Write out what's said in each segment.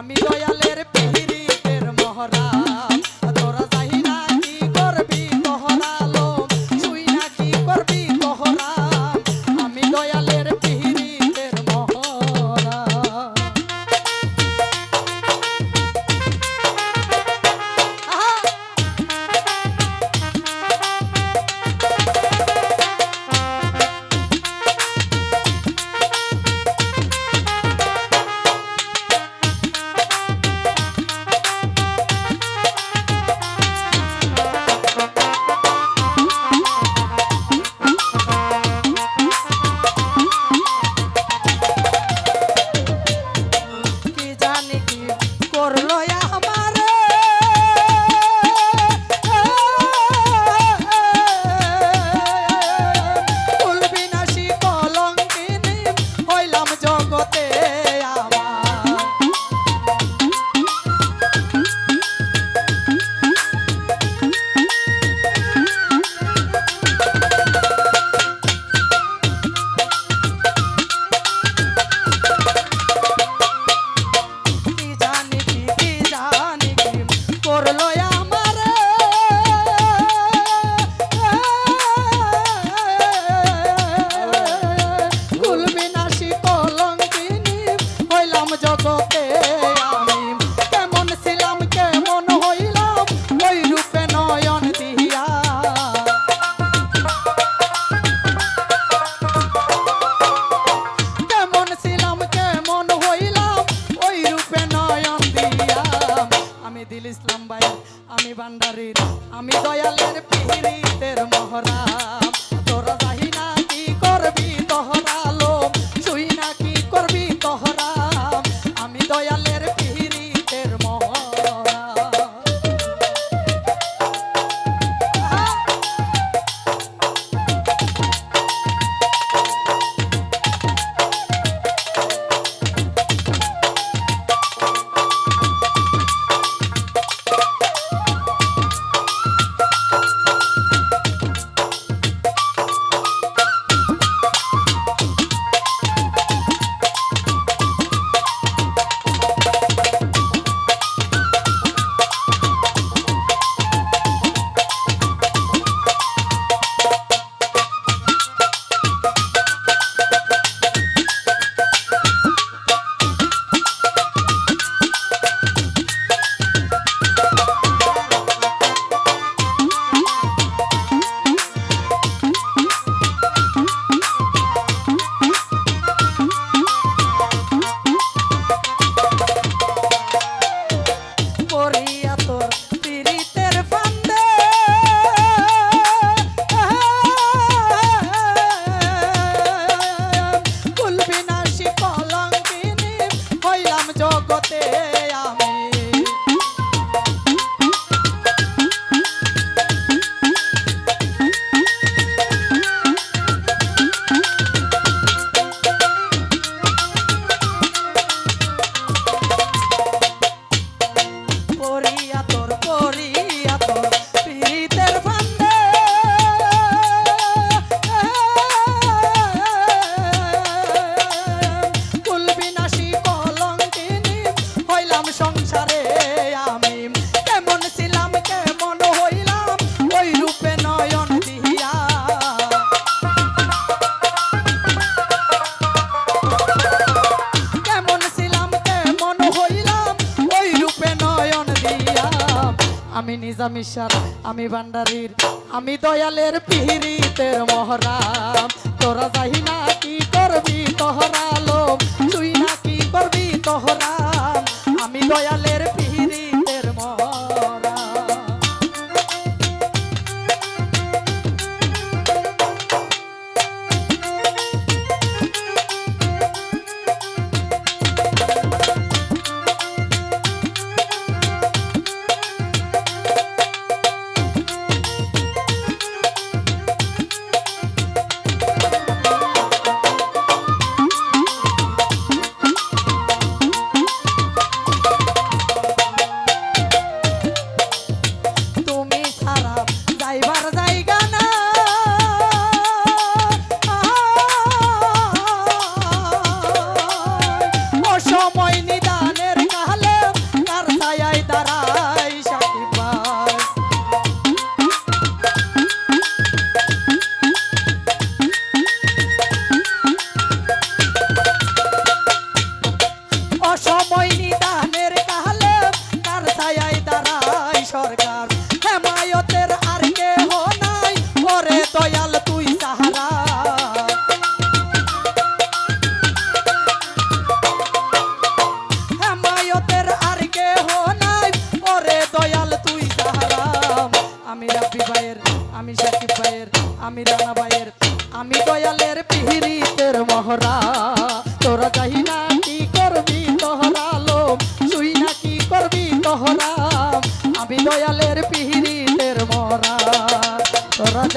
Amigo. મોહરા আমি নিজামিশার, আমি ভান্ডারির, আমি দয়ালের পিহিরিতে মহরাম। তোরা যাই না কি করবি তোহরালো তুই না কি করবি তোহরাম। আমি দয়ালের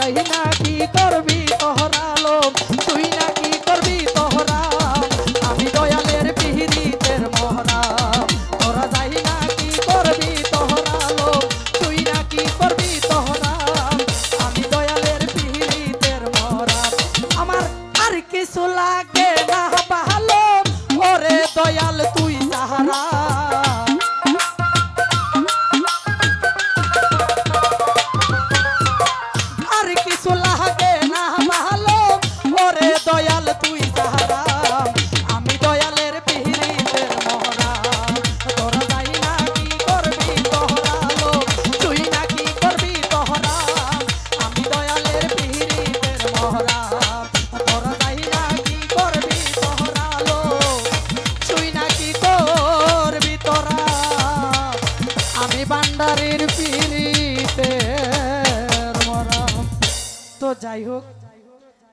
যাই যাই হোক